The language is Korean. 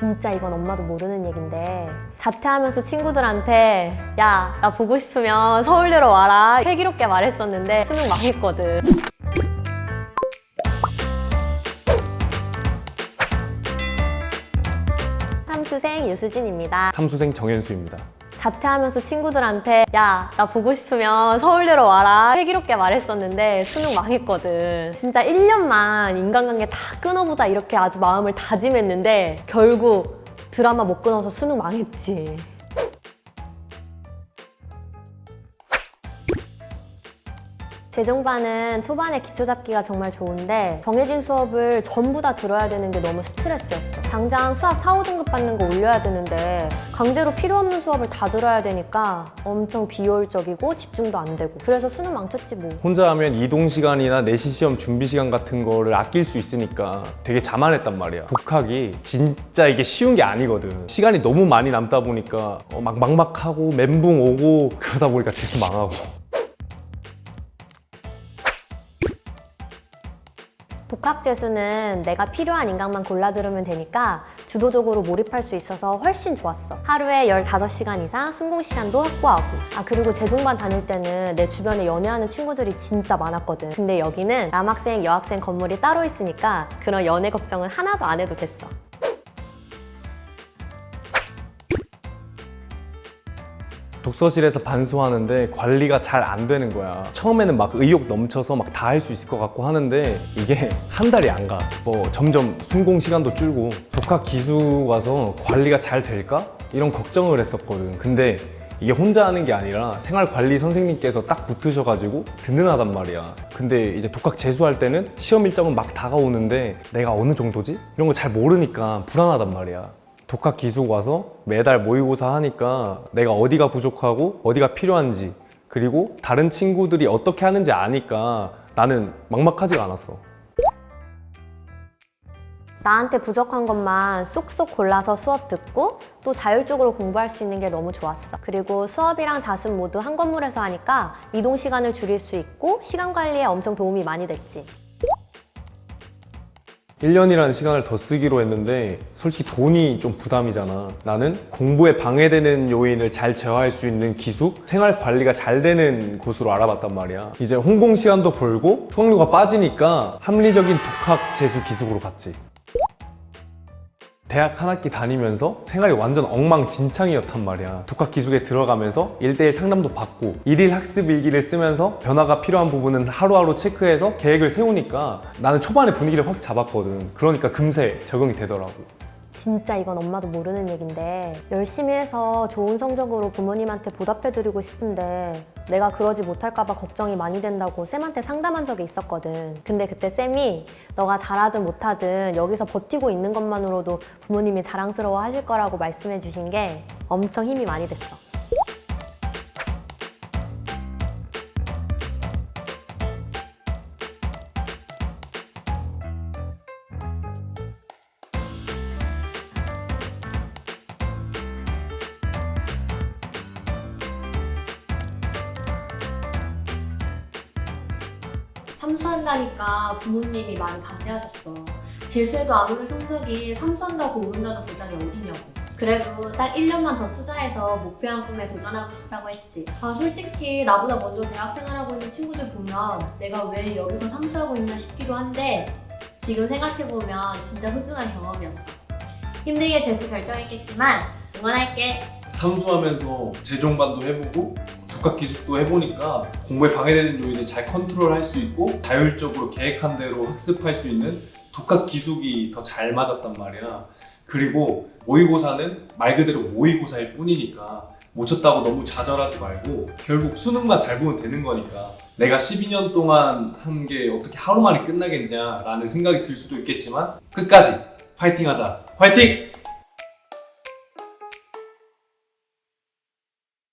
진짜 이건 엄마도 모르는 얘긴데 자퇴하면서 친구들한테 야 나 보고 싶으면 서울대로 와라 슬기롭게 말했었는데 수능 망했거든 삼수생 유수진입니다 삼수생 정현수입니다. 자퇴하면서 친구들한테 야 나 보고 싶으면 서울대로 와라 슬기롭게 말했었는데 수능 망했거든. 진짜 1년만 인간관계 다 끊어보자 이렇게 아주 마음을 다짐했는데 결국 드라마 못 끊어서 수능 망했지 재종반은 초반에 기초 잡기가 정말 좋은데 정해진 수업을 전부 다 들어야 되는 게 너무 스트레스였어. 당장 수학 4, 5등급 받는 거 올려야 되는데 강제로 필요 없는 수업을 다 들어야 되니까 엄청 비효율적이고 집중도 안 되고 그래서 수능 망쳤지 뭐. 혼자 하면 이동 시간이나 내신 시험 준비 시간 같은 거를 아낄 수 있으니까 되게 자만했단 말이야. 독학이 진짜 이게 쉬운 게 아니거든. 시간이 너무 많이 남다 보니까 어, 막 막막하고 멘붕 오고 그러다 보니까 재수 망하고. 독학 재수는 내가 필요한 인강만 골라 들으면 되니까 주도적으로 몰입할 수 있어서 훨씬 좋았어. 하루에 15시간 이상 순공 시간도 확보하고. 아, 그리고 재종반 다닐 때는 내 주변에 연애하는 친구들이 진짜 많았거든. 근데 여기는 남학생, 여학생 건물이 따로 있으니까 그런 연애 걱정은 하나도 안 해도 됐어. 독서실에서 반수하는데 관리가 잘 안 되는 거야. 처음에는 막 의욕 넘쳐서 막 다 할 수 있을 것 같고 하는데 이게 한 달이 안 가. 뭐 점점 순공 시간도 줄고 독학 기수 와서 관리가 잘 될까? 이런 걱정을 했었거든. 근데 이게 혼자 하는 게 아니라 생활 관리 선생님께서 딱 붙으셔가지고 든든하단 말이야. 근데 이제 독학 재수할 때는 시험 일정은 막 다가오는데 내가 어느 정도지? 이런 거 잘 모르니까 불안하단 말이야. 독학 기숙 와서 매달 모의고사 하니까 내가 어디가 부족하고 어디가 필요한지 그리고 다른 친구들이 어떻게 하는지 아니까 나는 막막하지가 않았어. 나한테 부족한 것만 쏙쏙 골라서 수업 듣고 또 자율적으로 공부할 수 있는 게 너무 좋았어. 그리고 수업이랑 자습 모두 한 건물에서 하니까 이동 시간을 줄일 수 있고 시간 관리에 엄청 도움이 많이 됐지. 1년이라는 시간을 더 쓰기로 했는데 솔직히 돈이 좀 부담이잖아. 나는 공부에 방해되는 요인을 잘 제어할 수 있는 기숙, 생활 관리가 잘 되는 곳으로 알아봤단 말이야. 이제 홍공 시간도 벌고 수강료가 빠지니까 합리적인 독학 재수 기숙으로 갔지. 대학 한 학기 다니면서 생활이 완전 엉망진창이었단 말이야. 독학 기숙에 들어가면서 1대1 상담도 받고 일일 학습 일기를 쓰면서 변화가 필요한 부분은 하루하루 체크해서 계획을 세우니까 나는 초반에 분위기를 확 잡았거든. 그러니까 금세 적응이 되더라고. 진짜 이건 엄마도 모르는 얘긴데 열심히 해서 좋은 성적으로 부모님한테 보답해드리고 싶은데 내가 그러지 못할까봐 걱정이 많이 된다고 쌤한테 상담한 적이 있었거든. 근데 그때 쌤이 너가 잘하든 못하든 여기서 버티고 있는 것만으로도 부모님이 자랑스러워 하실 거라고 말씀해 주신 게 엄청 힘이 많이 됐어. 삼수한다니까 부모님이 많이 반대하셨어. 재수해도 아무리 성적이 삼수한다고 오른다는 보장이 어딨냐고. 그래도 딱 1년만 더 투자해서 목표한 꿈에 도전하고 싶다고 했지. 아, 솔직히 나보다 먼저 대학생활하고 있는 친구들 보면 내가 왜 여기서 삼수하고 있나 싶기도 한데 지금 생각해보면 진짜 소중한 경험이었어. 힘들게 재수 결정했겠지만 응원할게. 삼수하면서 재종반도 해보고 독학 기술도 해보니까 공부에 방해되는 요인을 잘 컨트롤할 수 있고 자율적으로 계획한 대로 학습할 수 있는 독학 기숙이 더 잘 맞았단 말이야. 그리고 모의고사는 말 그대로 모의고사일 뿐이니까 못 쳤다고 너무 좌절하지 말고 결국 수능만 잘 보면 되는 거니까 내가 12년 동안 한 게 어떻게 하루 만에 끝나겠냐라는 생각이 들 수도 있겠지만 끝까지 파이팅 하자. 파이팅!